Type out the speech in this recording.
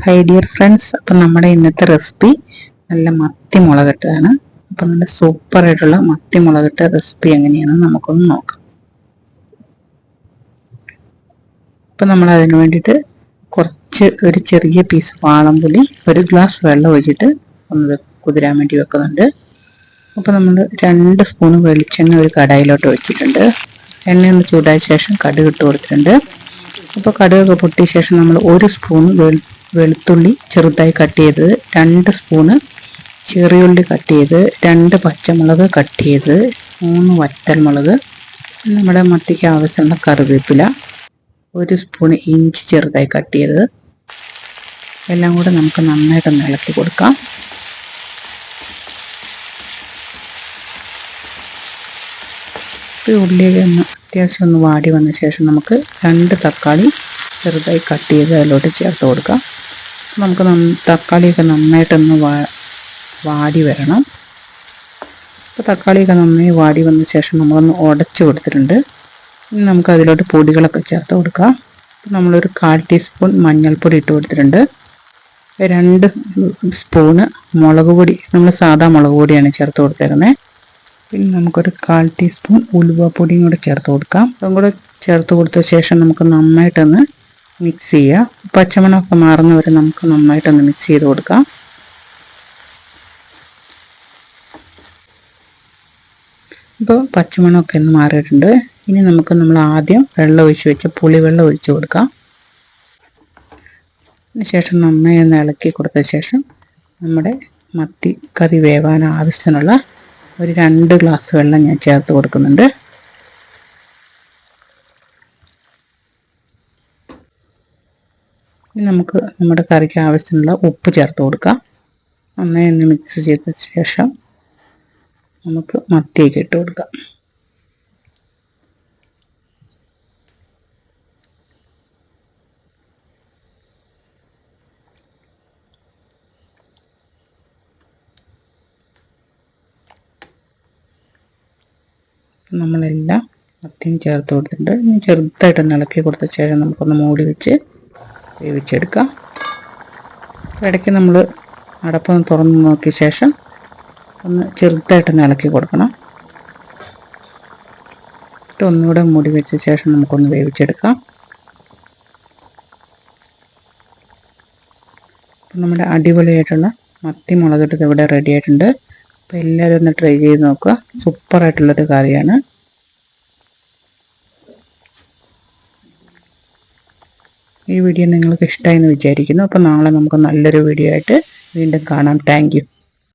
Hi dear friends അപ്പം നമ്മുടെ ഇന്നത്തെ റെസിപ്പി നല്ല മത്തി മുളകിട്ടതാണ് അപ്പം നല്ല സൂപ്പർ ആയിട്ടുള്ള മത്തി മുളകിട്ട റെസിപ്പി എങ്ങനെയാണെന്ന് നമുക്കൊന്ന് നോക്കാം. അപ്പം നമ്മൾ അതിന് വേണ്ടിയിട്ട് കുറച്ച് ഒരു ചെറിയ പീസ് വാളംപുലി ഒരു ഗ്ലാസ് വെള്ളം ഒഴിച്ചിട്ട് ഒന്ന് കുതിരാൻ വേണ്ടി വെക്കുന്നുണ്ട്. അപ്പോൾ നമ്മൾ രണ്ട് സ്പൂൺ വെളിച്ചെണ്ണ ഒരു കടായിലോട്ട് വെച്ചിട്ടുണ്ട് എണ്ണ ഒന്ന് ചൂടായ ശേഷം കടുക് ഇട്ട് കൊടുത്തിട്ടുണ്ട്. അപ്പോൾ കടുകൊക്കെ പൊട്ടിയ ശേഷം നമ്മൾ ഒരു സ്പൂൺ വെളുത്തുള്ളി ചെറുതായി കട്ട് ചെയ്തത്. രണ്ട് സ്പൂണ് ചെറിയുള്ളി കട്ട് ചെയ്ത് രണ്ട് പച്ചമുളക് കട്ട് ചെയ്ത് മൂന്ന് വറ്റൽമുളക് നമ്മുടെ മത്തിക്ക് ആവശ്യമുള്ള കറിവേപ്പില ഒരു സ്പൂൺ ഇഞ്ചി ചെറുതായി കട്ട് ചെയ്തത്. എല്ലാം കൂടെ നമുക്ക് നന്നായിട്ടൊന്ന് ഇളക്കി കൊടുക്കാം. ഉള്ളിയൊക്കെ ഒന്ന് അത്യാവശ്യം ഒന്ന് വാടി വന്ന ശേഷം നമുക്ക് രണ്ട് തക്കാളി ചെറുതായി കട്ട് ചെയ്ത് അതിലോട്ട് ചേർത്ത് കൊടുക്കാം. നമുക്ക് തക്കാളിയൊക്കെ നന്നായിട്ടൊന്ന് വാടി വരണം. അപ്പോൾ തക്കാളിയൊക്കെ നന്നായി വാടി വന്ന ശേഷം നമ്മളൊന്ന് ഉടച്ച് കൊടുത്തിട്ടുണ്ട്. ഇനി നമുക്ക് അതിലോട്ട് പൊടികളൊക്കെ ചേർത്ത് കൊടുക്കാം. നമ്മളൊരു കാൽ ടീസ്പൂൺ മഞ്ഞൾപ്പൊടി ഇട്ട് കൊടുത്തിട്ടുണ്ട്. രണ്ട് സ്പൂണ് മുളക് പൊടി. നമ്മൾ സാധാ മുളക് പൊടിയാണ് ചേർത്ത് കൊടുത്തേക്കുന്നത് പിന്നെ നമുക്കൊരു കാൽ ടീസ്പൂൺ ഉലുവപ്പൊടിയും കൂടെ ചേർത്ത് കൊടുക്കാം. അതും കൂടെ ചേർത്ത് കൊടുത്ത ശേഷം നമുക്ക് നന്നായിട്ടൊന്ന് മിക്സ് ചെയ്യാം. പച്ചമണമൊക്കെ മാറുന്ന വരെ നമുക്ക് നന്നായിട്ടൊന്ന് മിക്സ് ചെയ്ത് കൊടുക്കാം. ഇപ്പോൾ പച്ചമണമൊക്കെ ഒന്ന് മാറിയിട്ടുണ്ട്. ഇനി നമുക്ക് നമ്മൾ ആദ്യം വെള്ളം ഒഴിച്ച് വെച്ച് പുളിവെള്ളം ഒഴിച്ച് കൊടുക്കാം. അതിനുശേഷം നന്നായി ഒന്ന് ഇളക്കി കൊടുത്ത ശേഷം നമ്മുടെ മത്തി കറി വേവാൻ ആവശ്യത്തിനുള്ള ഒരു രണ്ട് ഗ്ലാസ് വെള്ളം ഞാൻ ചേർത്ത് കൊടുക്കുന്നുണ്ട്. ഇനി നമുക്ക് നമ്മുടെ കറിക്ക് ആവശ്യത്തിനുള്ള ഉപ്പ് ചേർത്ത് കൊടുക്കാം. നന്നായി ഒന്ന് മിക്സ് ചെയ്ത ശേഷം നമുക്ക് മത്തിയൊക്കെ ഇട്ട് കൊടുക്കാം. നമ്മളെല്ലാം മത്തിയും ചേർത്ത് കൊടുത്തിട്ടുണ്ട്. ഇനി ചെറുതായിട്ട് ഇളക്കി കൊടുത്ത ശേഷം നമുക്കൊന്ന് മൂടി വെച്ച് വേവിച്ചെടുക്കാം. ഇടയ്ക്ക് നമ്മൾ അടപ്പൊന്ന് തുറന്ന് നോക്കിയ ശേഷം ഒന്ന് ചെറുതായിട്ടൊന്ന് ഇളക്കി കൊടുക്കണം. എന്നിട്ട് ഒന്നുകൂടെ മൂടി വെച്ച ശേഷം നമുക്കൊന്ന് വേവിച്ചെടുക്കാം. നമ്മുടെ അടിപൊളിയായിട്ടുള്ള മത്തി മുളകിട്ടത് ഇവിടെ റെഡി ആയിട്ടുണ്ട്. അപ്പോൾ എല്ലാവരും ഒന്ന് ട്രൈ ചെയ്ത് നോക്കുക. സൂപ്പറായിട്ടുള്ളൊരു കറിയാണ്. ഈ വീഡിയോ നിങ്ങൾക്ക് ഇഷ്ടമായി എന്ന് വിചാരിക്കുന്നു. അപ്പോൾ നാളെ നമുക്ക് നല്ലൊരു വീഡിയോ ആയിട്ട് വീണ്ടും കാണാം. താങ്ക്